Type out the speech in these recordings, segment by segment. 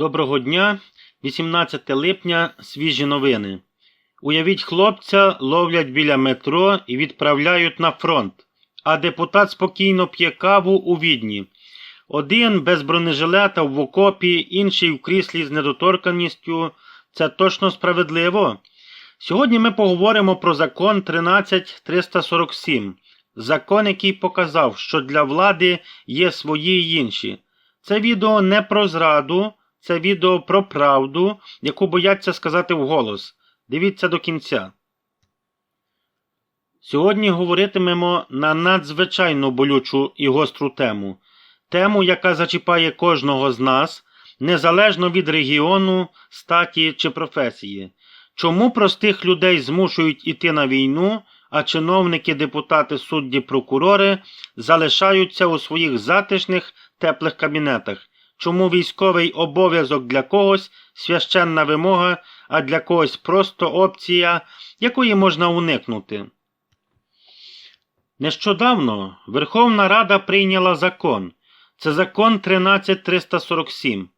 Доброго дня, 18 липня, свіжі новини. Уявіть, хлопця ловлять біля метро і відправляють на фронт, а депутат спокійно п'є каву у відні. Один без бронежилета в окопі, інший в кріслі з недоторканістю. Це точно справедливо. Сьогодні ми поговоримо про закон 13347. Закон, який показав, що для влади є свої й інші. Це відео не про зраду, це відео про правду, яку бояться сказати вголос. Дивіться до кінця. Сьогодні говоритимемо на надзвичайно болючу і гостру тему. Тему, яка зачіпає кожного з нас, незалежно від регіону, статі чи професії. Чому простих людей змушують іти на війну, а чиновники, депутати, судді, прокурори залишаються у своїх затишних теплих кабінетах? Чому військовий обов'язок для когось священна вимога, а для когось просто опція, якої можна уникнути? Нещодавно Верховна Рада прийняла закон. Це закон 13347.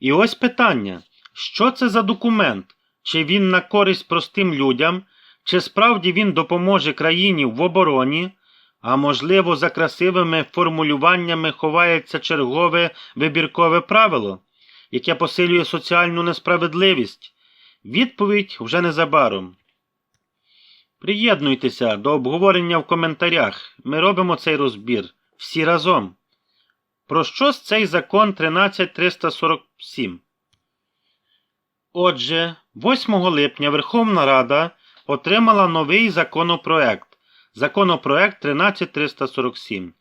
І ось питання: що це за документ? Чи він на користь простим людям, чи справді він допоможе країні в обороні, а можливо, за красивими формулюваннями ховається чергове вибіркове правило, яке посилює соціальну несправедливість? Відповідь вже незабаром. Приєднуйтеся до обговорення в коментарях. Ми робимо цей розбір всі разом. Про що ж цей закон 13347? Отже, 8 липня Верховна Рада отримала новий законопроект. Законопроект 13347.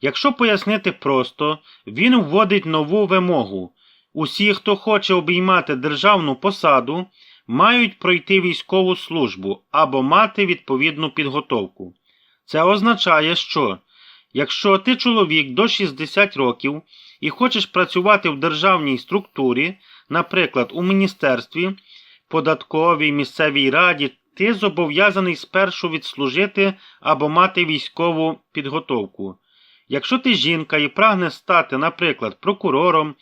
Якщо пояснити просто, він вводить нову вимогу. Усі, хто хоче обіймати державну посаду, мають пройти військову службу або мати відповідну підготовку. Це означає, що якщо ти чоловік до 60 років і хочеш працювати в державній структурі, наприклад, у міністерстві, податковій, місцевій раді, ти зобов'язаний спершу відслужити або мати військову підготовку. Якщо ти жінка і прагне стати, наприклад, прокурором,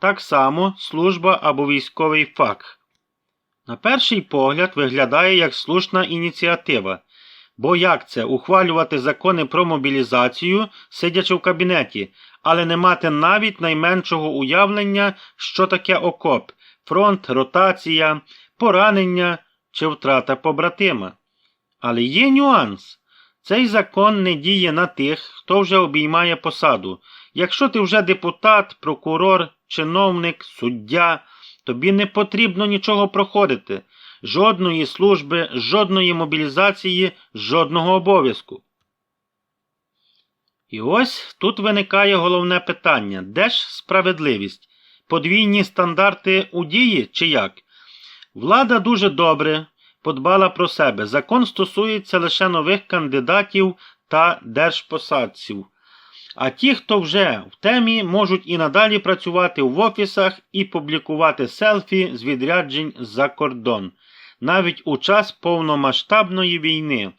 так само служба або військовий фах. На перший погляд виглядає як слушна ініціатива, бо як це ухвалювати закони про мобілізацію, сидячи в кабінеті, але не мати навіть найменшого уявлення, що таке окоп, фронт, ротація, поранення чи втрата побратима. Але є нюанс. Цей закон не діє на тих, хто вже обіймає посаду. Якщо ти вже депутат, прокурор, чиновник, суддя, тобі не потрібно нічого проходити, жодної служби, жодної мобілізації, жодного обов'язку. І ось тут виникає головне питання: де ж справедливість? Подвійні стандарти у дії чи як? Влада дуже добре подбала про себе. Закон стосується лише нових кандидатів та держпосадців. А ті, хто вже в темі, можуть і надалі працювати в офісах і публікувати селфі з відряджень за кордон, навіть у час повномасштабної війни.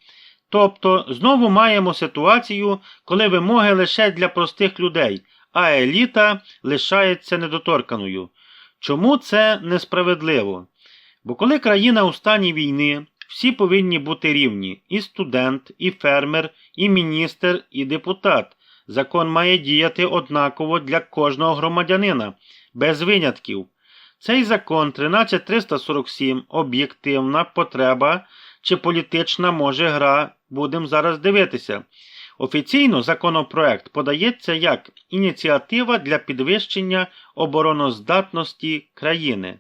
Тобто знову маємо ситуацію, коли вимоги лише для простих людей, а еліта лишається недоторканою. Чому це несправедливо? Бо коли країна у стані війни, всі повинні бути рівні і студент, і фермер, і міністр, і депутат. Закон має діяти однаково для кожного громадянина, без винятків. Цей закон 13347 об'єктивна потреба чи політична може гра, будемо зараз дивитися. Офіційно законопроект подається як ініціатива для підвищення обороноздатності країни.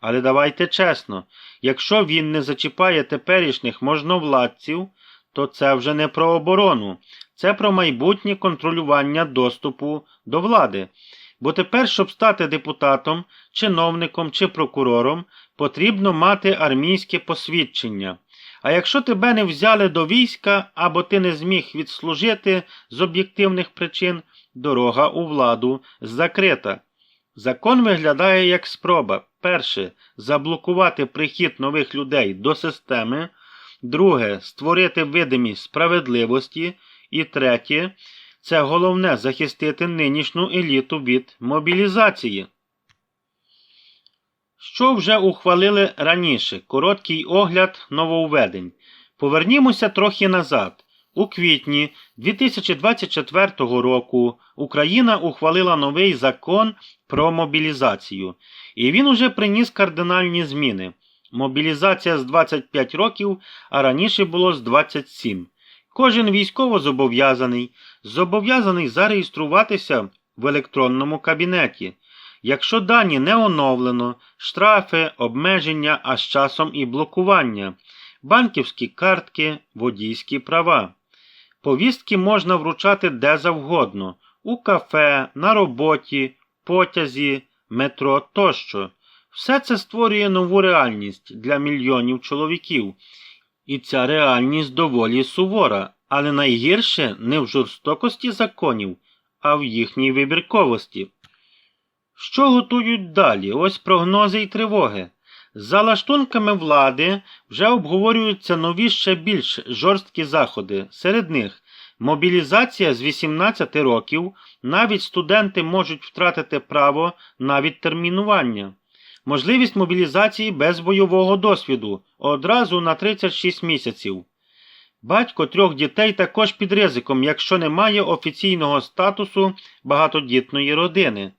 Але давайте чесно, якщо він не зачіпає теперішніх можновладців, то це вже не про оборону, це про майбутнє контролювання доступу до влади. Бо тепер, щоб стати депутатом, чиновником чи прокурором, потрібно мати армійське посвідчення. А якщо тебе не взяли до війська або ти не зміг відслужити з об'єктивних причин, дорога у владу закрита. Закон виглядає як спроба перше заблокувати прихід нових людей до системи, друге створити видимість справедливості, і третє це головне захистити нинішню еліту від мобілізації. Що вже ухвалили раніше? Короткий огляд нововведень. Повернімося трохи назад. У квітні 2024 року Україна ухвалила новий закон про мобілізацію, і він уже приніс кардинальні зміни. Мобілізація з 25 років, а раніше було з 27. Кожен військовозобов'язаний зобов'язаний зареєструватися в електронному кабінеті. Якщо дані не оновлено, штрафи, обмеження, а з часом і блокування, банківські картки, водійські права. Повістки можна вручати де завгодно у кафе, на роботі, потязі, метро тощо. Все це створює нову реальність для мільйонів чоловіків. І ця реальність доволі сувора, але найгірше не в жорстокості законів, а в їхній вибірковості. Що готують далі? Ось прогнози і тривоги. За лаштунками влади вже обговорюються нові ще більш жорсткі заходи. Серед них мобілізація з 18 років, навіть студенти можуть втратити право на відтермінування. Можливість мобілізації без бойового досвіду одразу на 36 місяців. Батько трьох дітей також під ризиком, якщо немає офіційного статусу багатодітної родини.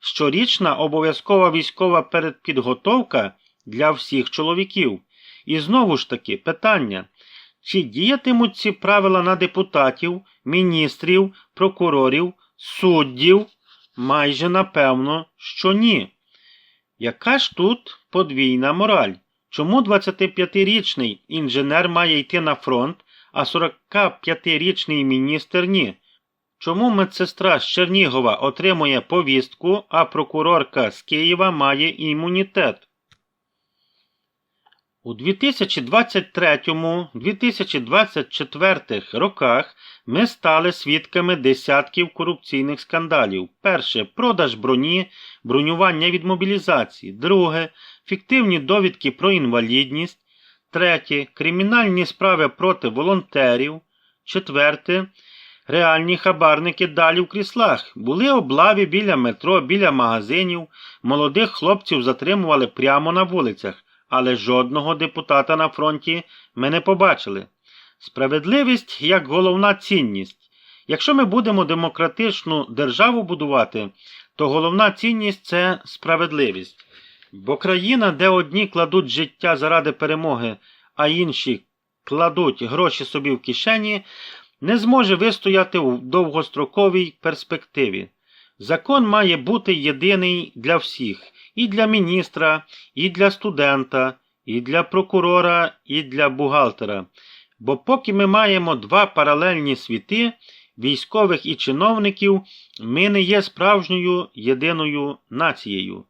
Щорічна обов'язкова військова передпідготовка для всіх чоловіків. І знову ж таки питання, чи діятимуть ці правила на депутатів, міністрів, прокурорів, суддів? Майже напевно, що ні. Яка ж тут подвійна мораль? Чому 25-річний інженер має йти на фронт, а 45-річний міністр ні? Чому медсестра з Чернігова отримує повістку, а прокурорка з Києва має імунітет? У 2023-2024 роках ми стали свідками десятків корупційних скандалів. Перше продаж броні, бронювання від мобілізації. Друге фіктивні довідки про інвалідність. Третє кримінальні справи проти волонтерів. Четверте реальні хабарники далі в кріслах. Були облави біля метро, біля магазинів. Молодих хлопців затримували прямо на вулицях але жодного депутата на фронті ми не побачили. Справедливість як головна цінність. Якщо ми будемо демократичну державу будувати, то головна цінність це справедливість. Бо країна, де одні кладуть життя заради перемоги, а інші кладуть гроші собі в кишені, не зможе вистояти у довгостроковій перспективі. Закон має бути єдиний для всіх і для міністра, і для студента, і для прокурора, і для бухгалтера. Бо поки ми маємо два паралельні світи, військових і чиновників, ми не є справжньою єдиною нацією.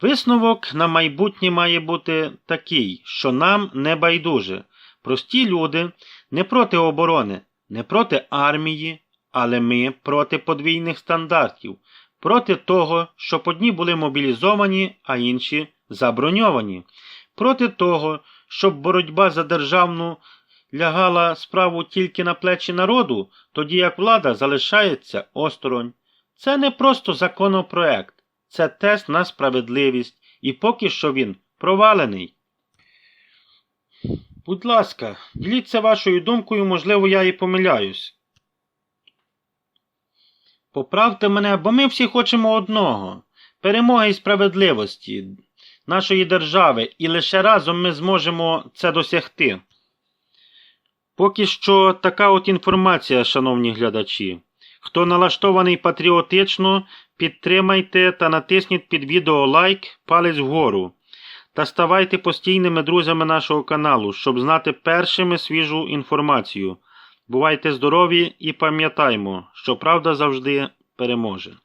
Висновок на майбутнє має бути такий, що нам не байдуже. Прості люди не проти оборони, не проти армії, але ми проти подвійних стандартів, проти того, щоб одні були мобілізовані, а інші заброньовані, проти того, щоб боротьба за державну лягала справу тільки на плечі народу, тоді як влада залишається осторонь. Це не просто законопроект, це тест на справедливість, і поки що він провалений. Будь ласка, діліться вашою думкою, можливо, я і помиляюсь. Поправте мене, бо ми всі хочемо одного перемоги і справедливості нашої держави, і лише разом ми зможемо це досягти. Поки що така от інформація, шановні глядачі. Хто налаштований патріотично, підтримайте та натисніть під відео лайк, палець вгору. Та ставайте постійними друзями нашого каналу, щоб знати першими свіжу інформацію. Бувайте здорові і пам'ятаймо, що правда завжди переможе.